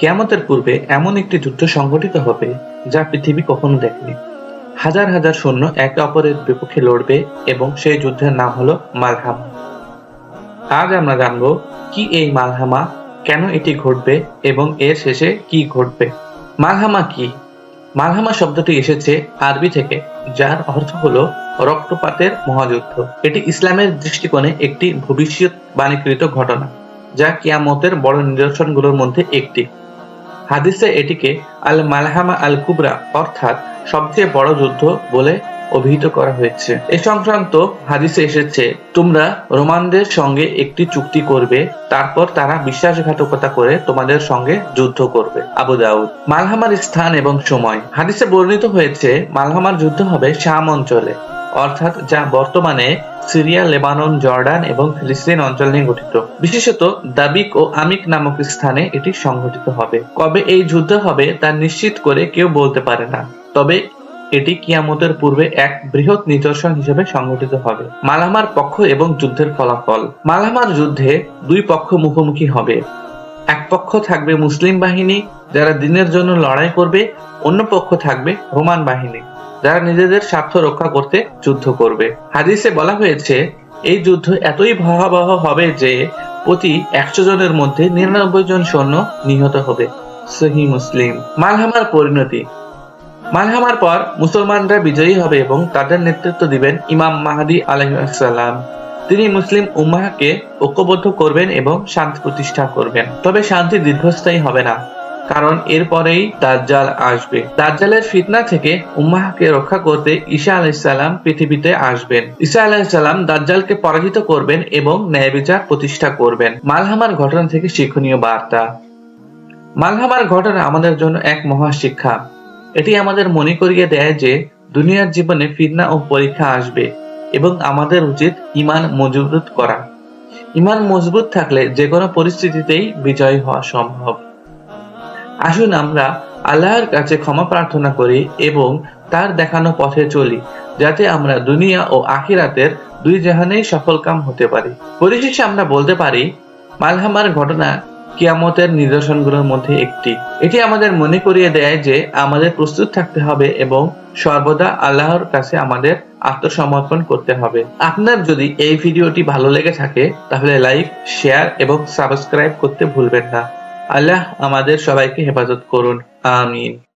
কিয়ামতের পূর্বে এমন একটি যুদ্ধ সংঘটিত হবে যা পৃথিবী কখনো দেখেনি। হাজার হাজার সৈন্য একে অপরের বিপক্ষে লড়বে এবং সেই যুদ্ধের নাম হলো মালহামা। আজ আমরা জানব কি এই মালহামা, কেন এটি ঘটবে এবং এর শেষে কি ঘটবে। মালহামা কি? মালহামা শব্দটি এসেছে আরবি থেকে, যার অর্থ হলো রক্তপাতের মহাযুদ্ধ। এটি ইসলামের দৃষ্টিকোণে একটি ভবিষ্যৎ বাণীকৃত ঘটনা, যা কিয়ামতের বড় নিদর্শনগুলোর মধ্যে একটি। হাদিসে এটিকে আল মালহামা আল কুবরা অর্থাৎ সবচেয়ে বড় যুদ্ধ বলে অভিহিত করা হয়েছে। এ সংক্রান্ত হাদিসে এসেছে, তোমরা রোমানদের সঙ্গে একটি চুক্তি করবে, তারপর তারা বিশ্বাসঘাতকতা করে তোমাদের সঙ্গে যুদ্ধ করবে। আবু দাউদ, মালহামার স্থান এবং সময়। হাদিসে বর্ণিত হয়েছে, মালহামার যুদ্ধ হবে শাম অঞ্চলে। অর্থাৎ যা বর্তমানে সিরিয়া, লেবানন, জর্ডান এবং ফিলিস্তিন অঞ্চল নিয়ে গঠিত। বিশেষত দাবিক ও আমিক নামক স্থানে এটি সংঘটিত হবে। কবে এই যুদ্ধ হবে তা নিশ্চিত করে কেউ বলতে পারে না। তবে এটি কিয়ামতের পূর্বে এক বৃহৎ নিদর্শন হিসেবে সংঘটিত হবে। মালামার পক্ষ এবং যুদ্ধের ফলাফল। মালামার যুদ্ধে দুই পক্ষ মুখোমুখি হবে। এক পক্ষ থাকবে মুসলিম বাহিনী, যারা দিনের জন্য লড়াই করবে, অন্য পক্ষ থাকবে রোমান বাহিনী। যারা নিজেদের স্বার্থ রক্ষা করতে যুদ্ধ করবে। হাদিসে বলা হয়েছে, এই যুদ্ধ এতই ভয়াবহ হবে যে প্রতি একশো জনের মধ্যে নিরানব্বই জন সৈন্য নিহত হবে। সহি মুসলিম। মালহামার পরিণতি। মালহামার পর মুসলমানরা বিজয়ী হবে এবং তাদের নেতৃত্ব দিবেন ইমাম মাহাদি আলাইসাল্লাম তিনি মুসলিম উম্মাহকে ঐক্যবদ্ধ করবেন এবং শান্তি প্রতিষ্ঠা করবেন। তবে শান্তি দীর্ঘস্থায়ী হবে না। কারণ এরপরেই দাজ্জাল আসবে। দাজ্জালের ফিতনা থেকে উম্মাহকে রক্ষা করতে ঈসা আলাইসাল্লাম পৃথিবীতে আসবেন। ঈসা আলাইসাল্লাম দাজ্জালকে পরাজিত করবেন এবং ন্যায় বিচার প্রতিষ্ঠা করবেন। মালহামার ঘটনা থেকে শিক্ষণীয় বার্তা। মালহামার ঘটনা আমাদের জন্য এক মহা শিক্ষা এটি আমাদের মনে করিয়ে দেয় যে দুনিয়ার জীবনে ফিতনা ও পরীক্ষা আসবে এবং আমাদের উচিত ইমান মজবুত করা। ইমান মজবুত থাকলে যে কোনো পরিস্থিতিতেই বিজয় হওয়া সম্ভব। আসুন আমরা আল্লাহর কাছে ক্ষমা প্রার্থনা করি এবং তার দেখানো পথে চলি, যাতে আমরা দুনিয়া ও আখিরাতের দুই জাহানেই সফলকাম হতে পারি। পরিশেষে আমরা বলতে পারি, মালহামার ঘটনা কিয়ামতের নিদর্শনগুলোর মধ্যে একটি। এটি আমাদের মনে করিয়ে দেয় যে আমাদের প্রস্তুত থাকতে হবে এবং সর্বদা আল্লাহর কাছে আমাদের আত্মসমর্পণ করতে হবে। আপনার যদি এই ভিডিওটি ভালো লেগে থাকে, তাহলে লাইক, শেয়ার এবং সাবস্ক্রাইব করতে ভুলবেন না। আল্লাহ আমাদের সবাইকে হেফাজত করুন আমিন।